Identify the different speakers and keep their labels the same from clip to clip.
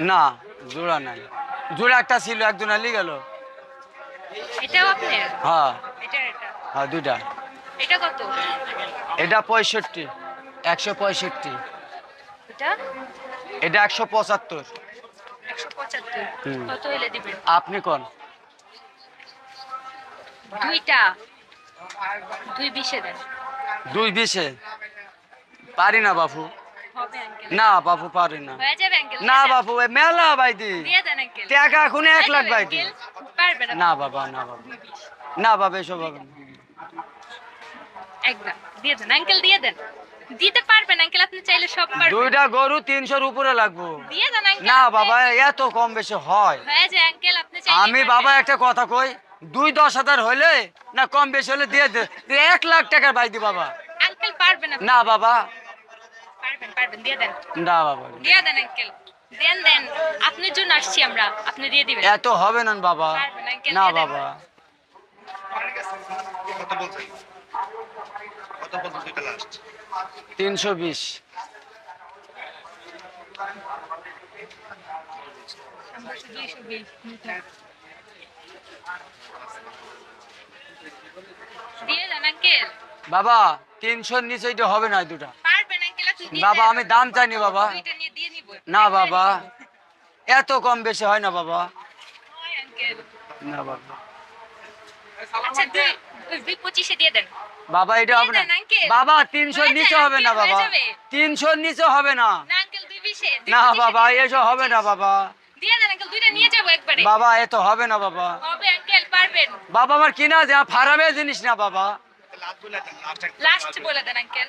Speaker 1: না জোড়া নাই। জোড়া একটা ছিল একজন আলি গেল।
Speaker 2: এটাও আপনার?
Speaker 1: হ্যাঁ।
Speaker 2: এটা এটা
Speaker 1: হ্যাঁ দুইটা।
Speaker 2: এটা কত?
Speaker 1: এটা পঁয়ষট্টি একশো পঁয়ষট্টি।
Speaker 2: এটা?
Speaker 1: এটা একশো পঁচাত্তর।
Speaker 2: একশো পঁচাত্তর। কত হইলে দিবেন?
Speaker 1: আপনি কোন?
Speaker 2: দুইটা। দুই বিশে দেন।
Speaker 1: দুই বিশে? পারি না বাপু।
Speaker 2: হবে।
Speaker 1: না বাপু পারি না। না বাপু মেলা বাইদি টাকা এখন এক লাখ বাইদি
Speaker 2: না
Speaker 1: বাবা না বাবা। না বাবা এসব হবে না।
Speaker 2: একদম। দিয়ে দেন। আঙ্কেল দিয়ে দেন। দিতে পারবেন আঙ্কেল আপনি চাইলে সব পারবেন।
Speaker 1: দুইটা গরু তিনশোর উপরে লাগবো।
Speaker 2: দিয়ে দেন আঙ্কেল
Speaker 1: না বাবা এত কম বেশি হয়।
Speaker 2: হয়ে যায় আঙ্কেল আপনি চাইলে
Speaker 1: আমি বাবা একটা কথা কই? দুই দশ হাজার হইলে না কম বেশি হলে দিয়ে দে। এক লাখ টাকার বাইদি বাবা।
Speaker 2: আঙ্কেল পারবেন
Speaker 1: না বাবা
Speaker 2: পারবেন দিয়ে দেন।
Speaker 1: না বাবা।
Speaker 2: দিয়ে দেন আঙ্কেল। দেন দেন। আপনার জন্য আসছি আমরা। আপনি দিয়ে দিবেন।
Speaker 1: এত হবে না বাবা। না বাবা
Speaker 3: কত বলছেন কত বলছেন দুইটা লাস্ট
Speaker 1: তিনশো বিশ।
Speaker 2: দিয়ে দেন আঙ্কেল।
Speaker 1: বাবা তিনশোর নিচে এটা হবে না দুটা
Speaker 2: পারবেন আঙ্কেল আপনি দিয়ে
Speaker 1: বাবা আমি দাম চাইনি বাবা। না বাবা। এত কম বেশি হয় না বাবা। না বাবা।
Speaker 2: আচ্ছা
Speaker 1: বাবা এটা হবে না। বাবা তিনশোর
Speaker 2: হয়ে
Speaker 1: নিচে হবে না বাবা।
Speaker 2: যাবে।
Speaker 1: তিনশোর নিচে হবে না।
Speaker 2: না
Speaker 1: বাবা এসব হবে না বাবা। বাবা এত হবে না বাবা। বাবা আমার কিনা যা ফারাবে জিনিস না বাবা।
Speaker 3: লাস্ট বলে দেন
Speaker 2: আঙ্কেল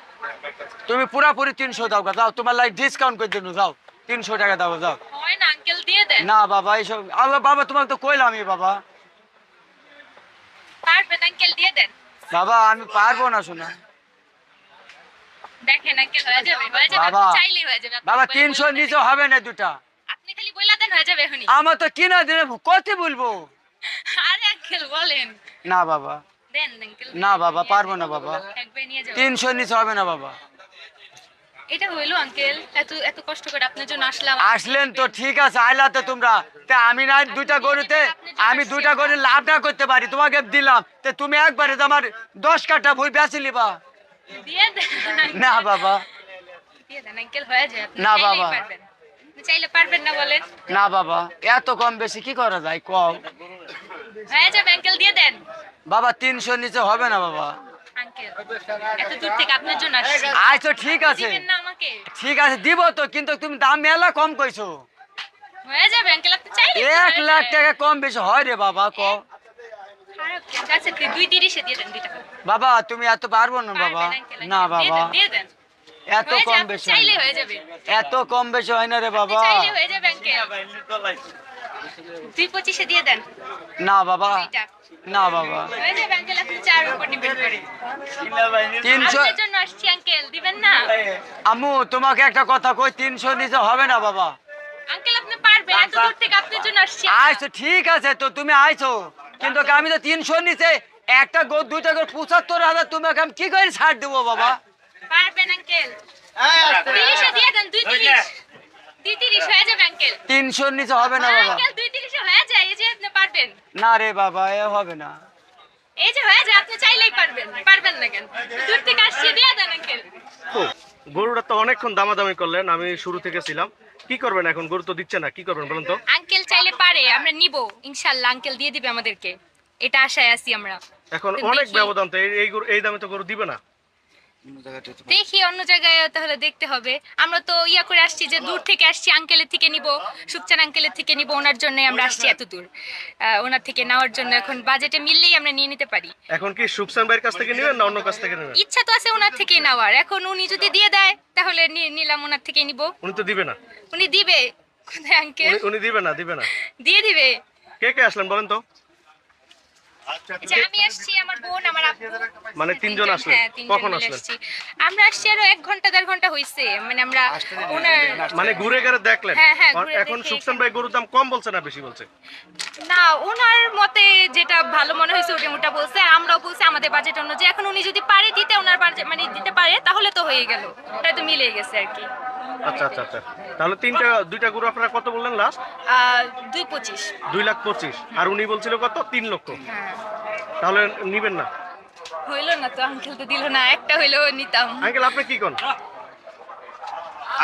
Speaker 1: তুমি পুরাপুরি তিনশো দাও যাও তোমার লাইক ডিসকাউন্ট করে দিন যাও তিনশো টাকা দাও
Speaker 2: হয় না আঙ্কেল দিয়ে দেন।
Speaker 1: না বাবা এইসব আল্লাহ বাবা তোমাকে তো বাবা।
Speaker 2: পারবেন আঙ্কেল দিয়ে দেন।
Speaker 1: বাবা আমি পারব না শোনা।
Speaker 2: দেখেন আঙ্কেল হয়ে যাবে হয়ে যাবে
Speaker 1: বাবা।
Speaker 2: হয়ে যাবে বলে-
Speaker 1: নিচে হবে না দুটা।
Speaker 2: আপনি খালি বলে দেন হয়ে যাবে এখনই।
Speaker 1: আমার তো কিনা দিনে কত বলব?
Speaker 2: আরে আঙ্কেল বলেন।
Speaker 1: না বাবা।
Speaker 2: দেন আঙ্কেল
Speaker 1: না বাবা পারব না বাবা।
Speaker 2: একবার নিয়ে যাও।
Speaker 1: তিনশোর নিচে হবে না বাবা।
Speaker 2: এটা হইল আঙ্কেল এত এত কষ্ট করে আপনার জন্য আসলাম।
Speaker 1: আসলেন তো ঠিক আছে আইলাতে তোমরা। তে আমি না দুইটা গরুতে আমি দুইটা গরু লাভ না করতে পারি তোমাকে দিলাম। তে তুমি একবারে তো আমার দশ
Speaker 2: দেন।
Speaker 1: না বাবা।
Speaker 2: হয়ে
Speaker 1: না বাবা।
Speaker 2: চাইলে পারবেন না বলেন।
Speaker 1: না বাবা এত কম বেশি কি করা যায়? কম
Speaker 2: হয়ে যাবে আঙ্কেল দিয়ে দেন।
Speaker 1: বাবা তিনশোর নিচে হবে না বাবা। আচ্ছা ঠিক আছে। ঠিক আছে দিব তো কিন্তু তুমি দাম মেলা কম কইছো।
Speaker 2: হয়ে
Speaker 1: এক লাখ টাকা কম বেশি হয় রে বাবা কম
Speaker 2: দেন দুইটা
Speaker 1: বাবা তুমি এত পারব না বাবা। না বাবা। এত কম বেশি হয়।
Speaker 2: হয়ে
Speaker 1: এত কম বেশি হয় না রে বাবা।
Speaker 2: হয়ে দুই পঁচিশে দিয়ে দেন।
Speaker 1: না বাবা। না বাবা। তিনশো আম্মু তোমাকে একটা কথা কই তিনশো নিচে হবে না বাবা?
Speaker 2: আঙ্কেল আপনি পারবেন এত দূর থেকে আপনার জন্য আসছি
Speaker 1: আইছো ঠিক আছে তো তুমি আইছো কিন্তু আমি তো তিনশো নিচে একটা গো দুইটা গো পঁচাত্তর হাজার তোমাকে আমি কি করে ছাড় দেবো বাবা?
Speaker 2: পারবেন আঙ্কেল তিরিশে দিয়ে দেন দুই তিরিশ। দুই তিরিশ হয়ে যাবে আঙ্কেল
Speaker 1: তিনশোর নিচে হবে না বাবা
Speaker 2: আঙ্কেল দুই তিরিশে হয়ে যায় এই যে আপনি পারবেন
Speaker 1: না রে বাবা এ হবে না।
Speaker 2: এই যে হয়ে যায় আপনি চাইলেই পারবেন পারবেন না কেন? দূর থেকে আসছি দিয়ে দেন আঙ্কেল।
Speaker 3: তো গরুটা তো অনেকক্ষণ দামাদামি করলেন আমি শুরু থেকে ছিলাম। কি করবেন এখন? গরু তো দিচ্ছে না কি করবেন বলুন তো?
Speaker 2: আঙ্কেল চাইলে পারে আমরা নিব। ইনশাল্লাহ আঙ্কেল দিয়ে দিবে আমাদেরকে। এটা আশায় আছি আমরা।
Speaker 3: এখন অনেক। ব্যবধান তো এই- এই গরু এই দামে তো গরু দিবে না।
Speaker 2: দেখি অন্য জায়গায় তাহলে দেখতে হবে। আমরা তো ইয়া করে আসছি যে দূর থেকে আসছি আঙ্কেলের থেকে নিব সুকচান আঙ্কেলের থেকে নিব ওনার জন্য আমরা আসছি এত দূর। ওনার থেকে নেওয়ার জন্য এখন বাজেটে মিললেই আমরা নিয়ে নিতে পারি।
Speaker 3: এখন কি সুকসান ভাইয়ের কাছ থেকে নেবেন না অন্য কাছ থেকে নেবেন?
Speaker 2: ইচ্ছা তো আছে ওনার থেকেই নেওয়ার। এখন উনি যদি দিয়ে দেয় তাহলে নি- নিলাম ওনার থেকে নিব।
Speaker 3: উনি তো দিবে না।
Speaker 2: উনি দিবে। কোথায় আঙ্কেল
Speaker 3: উনি- উনি দিবে না দিবে না।
Speaker 2: দিয়ে দিবে।
Speaker 3: কে কে আসলেন বলেন তো?
Speaker 2: যে আমি আসছি আমার বোন আমার
Speaker 3: মানে তিনজন আসলেন?
Speaker 2: হ্যাঁ,
Speaker 3: কখন আসলেন?
Speaker 2: আমরা আসছি আরও এক ঘণ্টা দেড় ঘণ্টা হয়েছে মানে আমরা ওনার
Speaker 3: মানে ঘুরে ঘুরে দেখলেন?
Speaker 2: হ্যাঁ, হ্যাঁ,
Speaker 3: আর
Speaker 2: ঘুরে
Speaker 3: এখন সুকসান ভাই গরুর দাম কম বলছে না বেশি বলছে?
Speaker 2: না ওনার মতে যেটা ভালো মনে হয়েছে ওটা ওটা বলছে। আর আমরাও বলছি আমাদের বাজেট অনুযায়ী। এখন উনি যদি পারে দিতে ওনার বাজেট মানে দিতে পারে তাহলে তো হয়ে গেল। ওটা তো মিলে গেছে আর কি।
Speaker 3: আচ্ছা আচ্ছা আচ্ছা। তাহলে তিনটা দুইটা গরু আপনারা কত বললেন লাস্ট
Speaker 2: দুই পঁচিশ।
Speaker 3: দুই লাখ পঁচিশ। আর উনি বলছিল কত? তিন লক্ষ।
Speaker 2: হ্যাঁ।
Speaker 3: তাহলে নিবেন না।
Speaker 2: হইল না তো আঙ্কেল তো দিল না একটা হইল নিতাম।
Speaker 3: আঙ্কেল আপনি কি কোন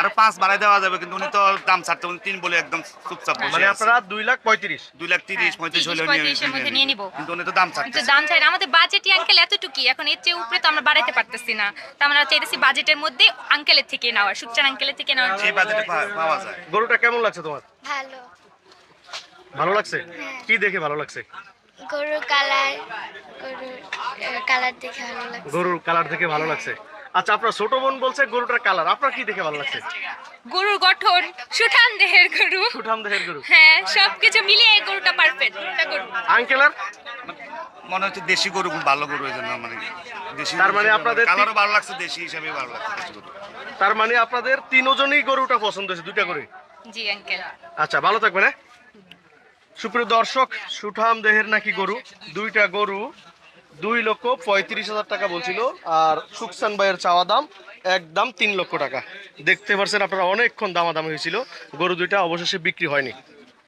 Speaker 4: আরও পাঁচ বাড়াই দেওয়া যাবে কিন্তু উনি তো দাম ছাড়তে উনি তিন বলে একদম চুপচাপ বসে
Speaker 3: মানে আপনারা দুই লাখ পঁয়ত্রিশ।
Speaker 4: দুই লাখ তিরিশ
Speaker 2: হ্যাঁ,
Speaker 4: পঁয়ত্রিশ
Speaker 2: 30,
Speaker 4: হলে
Speaker 2: 35 এর নিয়ে নিবো।
Speaker 4: কিন্তু উনি তো দাম
Speaker 2: যে
Speaker 4: ছাড়তেছে।
Speaker 2: দাম চাই না, আমাদের বাজেটই আঙ্কেল এতটুকুই এখন এর চেয়ে উপরে তো আমরা বাড়াইতে পারতেছি না। তো আমরা চাইতেছি বাজেটের মধ্যে আঙ্কেলের থেকে নেওয়া সুকচান আঙ্কেলের থেকে নেওয়ার।
Speaker 4: এই বাজেটে পাওয়া যায়।
Speaker 3: গরুটা কেমন লাগছে তোমার?
Speaker 5: ভালো।
Speaker 3: ভালো লাগছে? কি দেখে ভালো লাগছে?
Speaker 5: গরুর কালার গরুর কালার দেখে ভালো লাগছে।
Speaker 3: গরুর কালার দেখে ভালো লাগছে। আচ্ছা আপনার ছোট বোন বলছে গরুটার কালার। আপনার কি দেখে ভালো লাগছে?
Speaker 2: গরুর গঠন সুঠান দেহের গরু।
Speaker 3: সুঠাম দেহের গরু।
Speaker 2: হ্যাঁ সবকিছু মিলিয়ে এই গরুটা পারফেক্ট গরুটা গরু।
Speaker 3: আঙ্কেলার
Speaker 4: মনে হচ্ছে দেশি গরু খুব ভালো গরু এই জন্য মানে দেশি
Speaker 3: তার মানে আপনাদের
Speaker 4: কালারও ভালো লাগছে দেশি হিসাবে ভালো লাগছে গরু।
Speaker 3: তার মানে আপনাদের তিনজনই গরুটা পছন্দ হয়েছে দুইটা করে?
Speaker 2: জি আঙ্কেল
Speaker 3: আচ্ছা ভালো থাকবেন হ্যাঁ? সুপ্রিয় দর্শক, সুঠাম দেহের নাকি গরু? দুইটা গরু, দুই লক্ষ পঁয়ত্রিশ হাজার টাকা বলছিল। আর সুকসান ভাইয়ের চাওয়া দাম একদম তিন লক্ষ টাকা। দেখতে পারছেন আপনারা অনেকক্ষণ দামাদামি হয়েছিল। গরু দুইটা অবশেষে বিক্রি হয়নি।